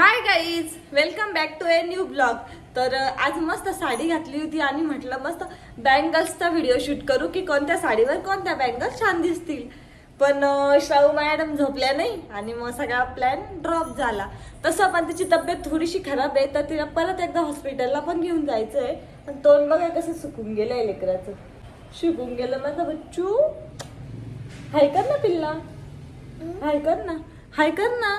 Hi guys welcome back to a new blog तर आज मस्त साडी घातली होती आणि म्हटलं मस्त बँगल्सचा व्हिडिओ शूट करू की कोणत्या साडीवर कोणत्या बँगल्स छान दिसतील. पण शाहू मॅडम झोपल्या नाही आणि मग सगळा प्लॅन ड्रॉप झाला. तसं पण तिची तब्येत थोडीशी खराब आहे तर तिला परत एकदा हॉस्पिटलला पण घेऊन जायचं आहे आणि तोंड बघा कसं सुकून गेलंय लेकराचं. सुकून गेलं माझं बच्चू. हाय कर ना पिल्ला. हाय कर ना. हाय कर ना.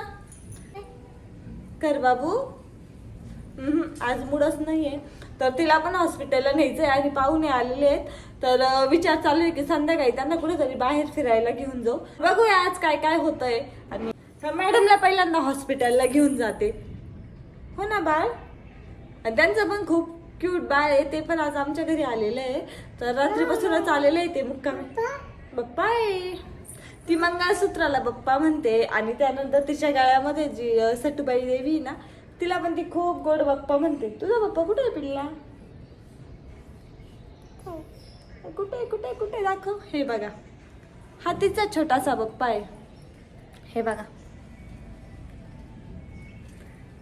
कर बाबू. हम्म, आज मूडच नाहीये. तर तिला पण हॉस्पिटलला न्यायचंय. आणि पाहुणे आलेले आहेत. तर विचार चालू आहे की संध्याकाळी त्यांना कुठेतरी बाहेर फिरायला घेऊन जाऊ. बघूया आज काय काय होतंय. आणि मॅडमला पहिल्यांदा हॉस्पिटलला घेऊन जाते. हो ना बाळ? आणि त्यांचं पण खूप क्यूट बाळ आहे. ते पण आज आमच्या घरी आलेलं आहे. तर रात्रीपासूनच आलेलं आहे ते मुक्काम. बाप्पा आहे ती मंगळसूत्राला बाप्पा म्हणते आणि त्यानंतर तिच्या गळ्यामध्ये जी अं, सटुबाई देवी ना तिला पण ती खूप गोड बाप्पा म्हणते. तुझा बाप्पा कुठे आहे पिल्ला? कुठे कुठे कुठे दाखव. हे बघा. हा तिचा छोटासा बाप्पा आहे. हे बघा.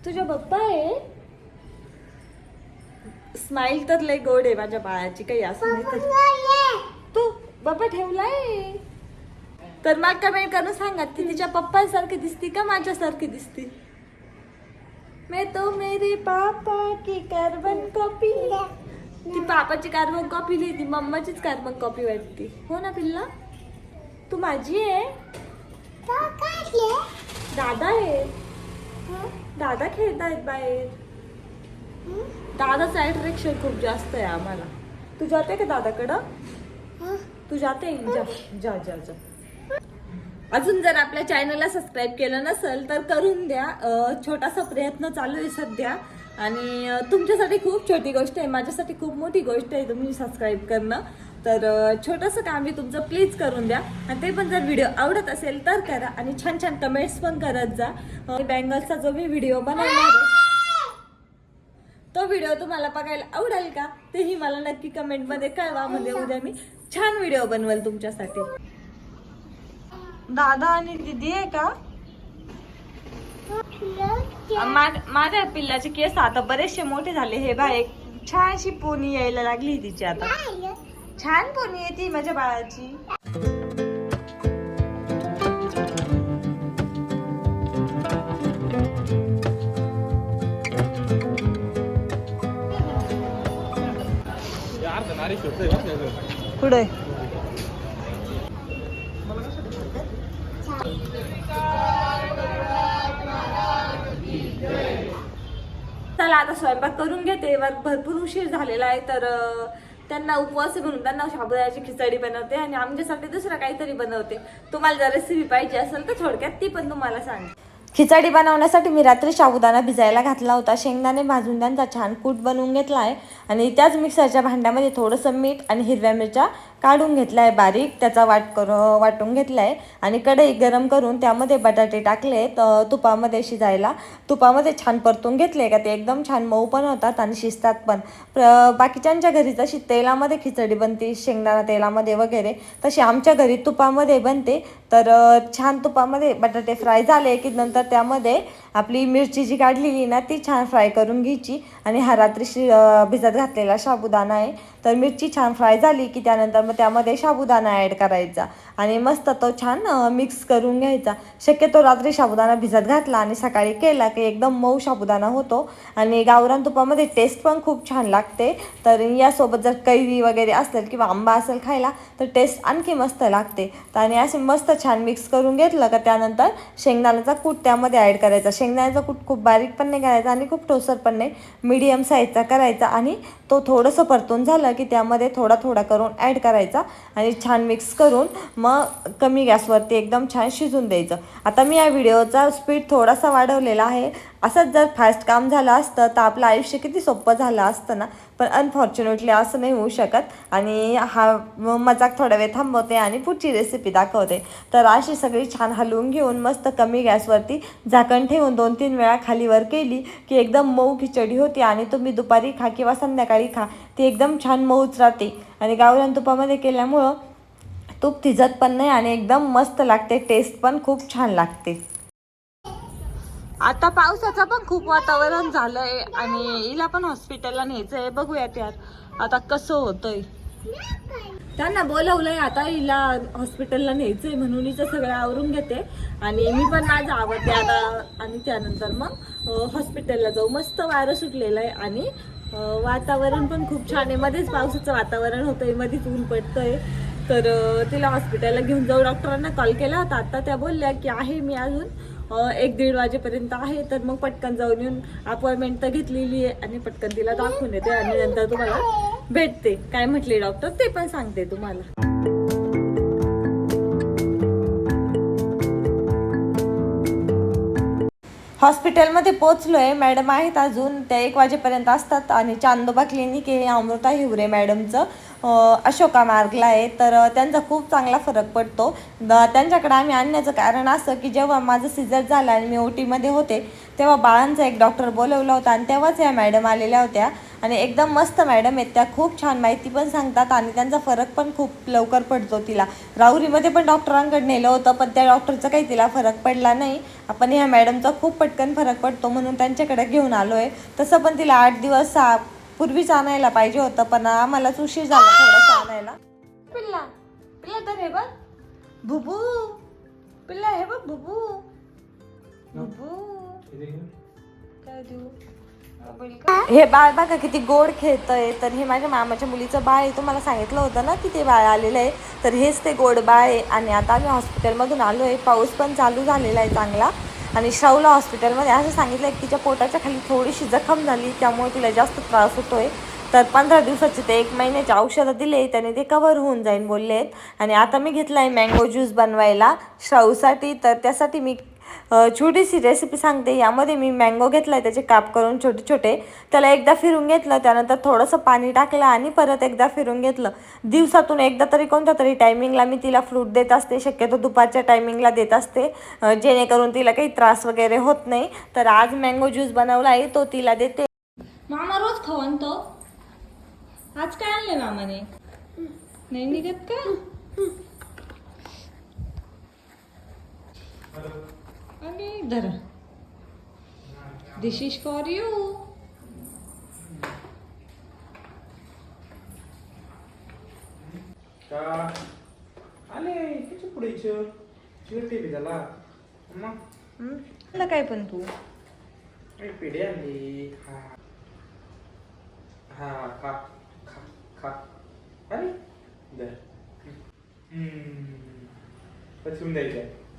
तुझा बाप्पा आहे? स्माइल तर लय गोड आहे माझ्या बाळाची काही असं नाही तर. तू बाप्पा ठेवलाय? तर मग कमेंट करून सांगा ती तिच्या पप्पासारखी दिसती का माझ्यासारखी दिसती? मैं तो मेरे पापा की कार्बन कॉपी ती पापाची कार्बन कॉपी लिहिती मम्माचीच कार्बन कॉपी वाटती. हो ना पिल्ला? तू माझी आहे? दादा आहे. दादा खेळतायत बाहेर. दादाचं अट्रॅक्शन खूप जास्त आहे आम्हाला. तू जाते का दादाकडं? तू जाते? जा जा जा. अजून जर आपल्या चॅनलला सबस्क्राईब केलं नसेल तर करून द्या. छोटासा प्रयत्न चालू आहे सध्या. आणि तुमच्यासाठी खूप छोटी गोष्ट आहे. माझ्यासाठी खूप मोठी गोष्ट आहे तुम्ही सबस्क्राईब करणं. तर छोटंसं काम आहे तुमचं प्लीज करून द्या. आणि ते पण जर व्हिडिओ आवडत असेल तर करा. आणि छान छान कमेंट्स पण करत जा. बँगल्सचा जो मी व्हिडिओ बनवणार आहे तो व्हिडिओ तुम्हाला बघायला आवडेल का? तेही मला नक्की कमेंटमध्ये कळवा. म्हणजे उद्या मी छान व्हिडिओ बनवेल तुमच्यासाठी. दादा आणि दीदी आहे का? मा- माझ्या पिल्लाचे केस आता बरेचसे मोठे झाले. हे बाय एक छानशी पोनी यायला लागली तिची आता. छान पोनी आहे ती माझ्या बाळाची. पुढे चला आता स्वयंपाक करून घेते. भरपूर उशीर झालेला आहे तर त्यांना उपवास म्हणून त्यांना शाबुदाची खिचडी बनवते आणि आमच्यासाठी दुसरं काहीतरी बनवते. तुम्हाला जर रेसिपी पाहिजे असेल तर थोडक्यात ती पण तुम्हाला सांगते. खिचडी बनवण्यासाठी मी रात्री शाबुदाना भिजायला घातला होता. शेंगदाणे भाजून त्यांचा छान कूट बनवून घेतला आहे. आणि त्याच मिक्सरच्या भांड्यामध्ये थोडंसं मीठ आणि हिरव्या मिरच्या काढून घेतला आहे बारीक. त्याचा वाट कर वाटून घेतला आहे आणि कढई गरम करून त्यामध्ये बटाटे टाकले तर तुपामध्ये शिजायला. तुपामध्ये छान परतून घेतले का ते एकदम छान मऊ पण होतात आणि शिजतात पण. प्र- बाकीच्यांच्या घरी जशी तेलामध्ये खिचडी बनते शेंगदाणा तेलामध्ये वगैरे. तशी आमच्या घरी तुपामध्ये बनते. तर छान तुपामध्ये बटाटे फ्राय झाले की नंतर त्यामध्ये आपली मिरची जी काढलेली ना ती छान फ्राय करून घ्यायची. आणि हा रात्री शि भिजत घातलेला साबुदाणा आहे. तर मिरची छान फ्राय झाली की त्यानंतर मग त्यामध्ये साबुदाणा ॲड करायचा. आणि मस्त तो छान मिक्स करून घ्यायचा. शक्यतो रात्री साबुदाणा भिजत घातला आणि सकाळी केला की एकदम मऊ साबुदाणा होतो. आणि गावरान तुपामध्ये टेस्ट पण खूप छान लागते. तर यासोबत जर कैरी वगैरे असेल किंवा आंबा असेल खायला तर टेस्ट आणखी मस्त लागते. तर आणि असे मस्त छान मिक्स करून घेतलं का त्यानंतर शेंगदाण्याचा कूट त्यामध्ये ॲड करायचा. शेंगदाण्याचा कूट खूप बारीक पण नाही करायचा आणि खूप ठोसर पण नाही. मीडियम साईजचा करायचा आणि तो थोडंसं परतून झालं की त्यामध्ये थोडा थोडा करून ॲड करायचा आणि छान मिक्स करून मग कमी गॅसवरती एकदम छान शिजून द्यायचं. आता मी या व्हिडिओचा स्पीड थोडासा वाढवलेला आहे. असंच जर फास्ट काम झालं असतं तर आपलं आयुष्य किती सोपं झालं असतं ना? पण अनफॉर्च्युनेटली असं नाही होऊ शकत. आणि हा मजाक थोडा वेळ थांबवते आणि पुढची रेसिपी दाखवते. तर अशी सगळी छान हलवून घेऊन मस्त कमी गॅसवरती झाकण ठेवून दोन तीन वेळा खालीवर केली की एकदम मऊ खिचडी होती आणि तुम्ही दुपारी खा किंवा संध्याकाळी खा. ती एकदम छान मऊच राहते. आणि गावरान तुपामध्ये केल्यामुळं तूप थिजत पण नाही आणि एकदम मस्त लागते. टेस्ट पण खूप छान लागते. आता पावसाचं पण खूप वातावरण झालंय आणि हिला पण हॉस्पिटलला न्यायचंय. बघूया त्यात. आता कसं होतंय. त्यांना बोलवलंय आता हिला हॉस्पिटलला न्यायचंय म्हणून हिचं सगळं आवरून घेते. आणि मी पण माझं आवडते आता. आणि त्यानंतर मग हॉस्पिटलला जाऊ. मस्त वारं सुटलेलं आहे. आणि वातावरण पण खूप छान आहे. मध्येच पावसाचं वातावरण होतंय. मध्येच ऊन पडतंय. तर तिला हॉस्पिटलला घेऊन जाऊ. डॉक्टरांना कॉल केला होता. आता त्या बोलल्या की आहे मी अजून. एक दीड वाजेपर्यंत आहे तर मग पटकन जाऊन येऊन अपॉइंटमेंट तर घेतलेली आहे आणि पटकन तिला दाखवून येते आणि नंतर तुम्हाला भेटते. काय म्हटले डॉक्टर ते पण सांगते तुम्हाला. हॉस्पिटलमध्ये पोहोचलोय. मॅडम आहेत अजून. त्या एक वाजेपर्यंत असतात आणि चांदोबा क्लिनिक आहे अमृता हिवरे मॅडमचं. अशोका मार्गला आहे तर त्यांचा खूप चांगला फरक पडतो. त्यांच्याकडे आम्ही आणण्याचं कारण असं की जेव्हा माझं सिजर झालं आणि मी ओ टीमध्ये होते तेव्हा बाळांचा एक डॉक्टर बोलवला होता आणि तेव्हाच या मॅडम आलेल्या होत्या. आणि एकदम मस्त मॅडम आहेत त्या खूप छान माहिती पण सांगतात आणि त्यांचा फरक पण खूप लवकर पडतो तिला. राहुरीमध्ये पण डॉक्टरांकडे नेलं होतं पण त्या डॉक्टरचा काही तिला फरक पडला नाही. आपण ह्या मॅडमचा खूप पटकन फरक पडतो म्हणून त्यांच्याकडे घेऊन आलो आहे तसं पण तिला आठ दिवस सहा पूर्वीच आणायला पाहिजे होतं पण आम्हालाच उशीर झाला थोडंसं आणायला. पिल्ला पिल्ला तर हे बघ. बुबू पिल्ला हे बघ बुबू बुबू काय देऊ? हे. बाळ बघा किती गोड खेळतंय. तर हे माझ्या मामाच्या मुलीचं बाळ आहे. तुम्हाला सांगितलं होतं ना की ते बाळ आलेलं आहे. तर हेच ते गोड बाळ आहे. आणि आता आम्ही हॉस्पिटलमधून आलो आहे पाऊस पण चालू झालेला आहे चांगला. आणि श्रावला हॉस्पिटलमध्ये असं सांगितलं की तिच्या पोटाच्या खाली थोडीशी जखम झाली त्यामुळे तिला जास्त त्रास होतो आहे तर पंधरा दिवसाचे ते एक महिन्याचे औषधं दिले त्याने ते कवर होऊन जाईन बोलले आहेत आणि आता मी घेतला आहे मँगो ज्यूस बनवायला श्राऊसाठी तर त्यासाठी मी छोटीशी रेसिपी सांगते. यामध्ये मी मँगो घेतला आहे त्याचे काप करून छोटे छोटे. त्याला एकदा फिरून घेतलं त्यानंतर थोडंसं पाणी टाकलं आणि परत एकदा फिरून घेतलं. दिवसातून एकदा तरी कोणत्या तरी टायमिंगला मी तिला फ्रूट देत असते. शक्यतो दुपारच्या टायमिंगला देत असते. जेणेकरून तिला काही त्रास वगैरे होत नाही. तर आज मँगो ज्यूस बनवला आहे तो तिला देते. मामा रोज खाऊन तो आज काय आणलंय मामाने? नाही निघत का? आणि धरा दिस इज फॉर यू आले मग काय पण तू. पिढी आणली. हा. हा खा. खा. खा. अरे द्यायचं.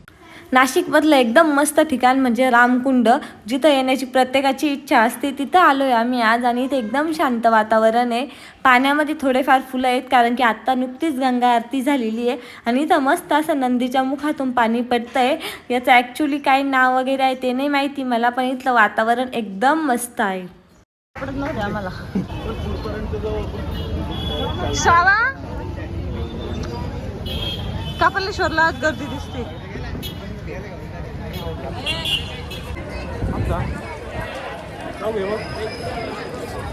नाशिकमधलं एकदम मस्त ठिकाण म्हणजे रामकुंड. जिथं येण्याची प्रत्येकाची इच्छा असते तिथं आलो आहे आम्ही आज आणि इथे एकदम शांत वातावरण आहे. पाण्यामध्ये थोडेफार फुलं आहेत कारण की आत्ता नुकतीच गंगा आरती झालेली आहे आणि इथं मस्त असं नंदीच्या मुखातून पाणी पडतं आहे याचं ॲक्च्युली काय नाव वगैरे आहे ते नाही माहिती मला पण इथलं वातावरण एकदम मस्त आहे. पडत नव्हते आम्हाला कपालेश्वरला आज गर्दी दिसते.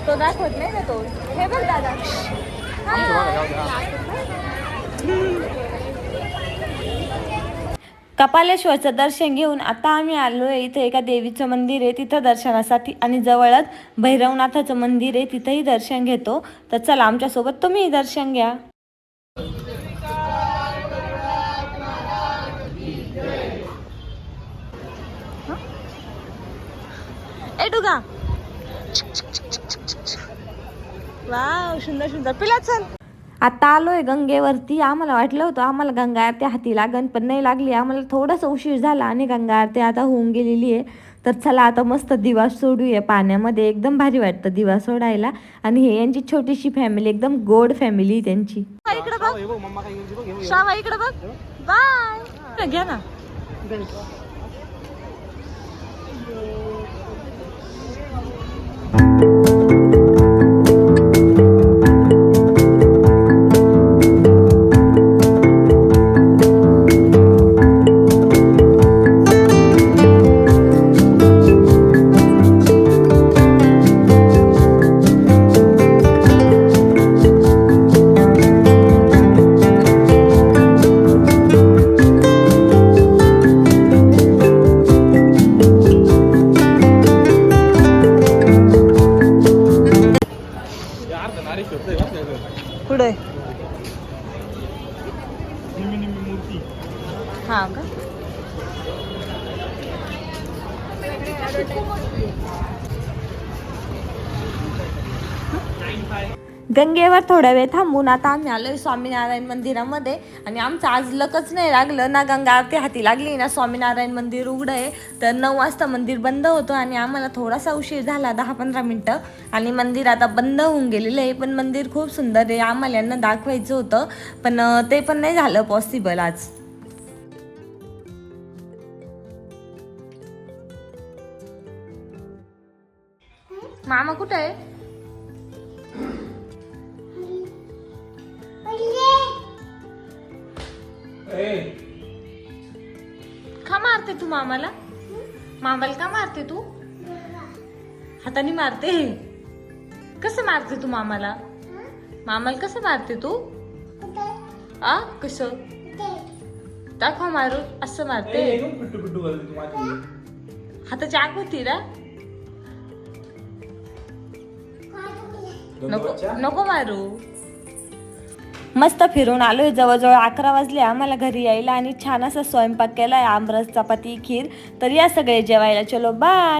तो दाखवत नाही ना तो. हे बघ दादा. कपालेश्वरचं दर्शन घेऊन आता आम्ही आलो आहे इथे एका देवीचं मंदिर आहे तिथं दर्शनासाठी आणि जवळच भैरवनाथाचं मंदिर आहे तिथंही दर्शन घेतो. तर चला आमच्यासोबत तुम्ही दर्शन घ्या. ए वाव सुंदर सुंदर. पिला चल. आता आलोय गंगेवरती. आम्हाला वाटलं होतं आम्हाला गंगा आरती हाती लागन पण नाही लागली. आम्हाला थोडासा उशीर झाला आणि गंगा आरती आता होऊन गेलेली आहे. तर चला आता मस्त दिवा सोडूया पाण्यामध्ये. एकदम भारी वाटतं दिवा सोडायला. आणि हे यांची छोटीशी फॅमिली एकदम गोड फॅमिली त्यांची. इकडे बघ. श्रावा इकडे बघ. बाय. घ्या ना. कुठे हा का Nine five. गंगेवर थोडा वेळ थांबून आता आम्ही आलोय स्वामीनारायण मंदिरामध्ये. आणि आमचं आज लकच नाही लागलं. ना गंगा आरती हाती लागली ना स्वामीनारायण मंदिर उघडं आहे. तर नऊ वाजता मंदिर बंद होतं आणि आम्हाला थोडासा उशीर झाला दहा पंधरा मिनटं. आणि मंदिर आता बंद होऊन गेलेलं आहे पण मंदिर खूप सुंदर आहे. आम्हाला यांना दाखवायचं होतं पण ते पण नाही झालं पॉसिबल आज. मामा कुठं आहे? का मारते तू मामाला? मामाला का मारते तू? हाताने मारते. कसं मारते तू मामाला? मामाला कसं मारते तू? आ कसं? दाखवा मारू असं मारते. हाताची आग होती ना? नको नको मारू. मस्त फिरून आलो आहे जवळजवळ अकरा वाजले. आम्हाला घरी यायला आणि छान असा स्वयंपाक केला आहे आमरस चपाती खीर. तर या सगळे जेवायला. चलो बाय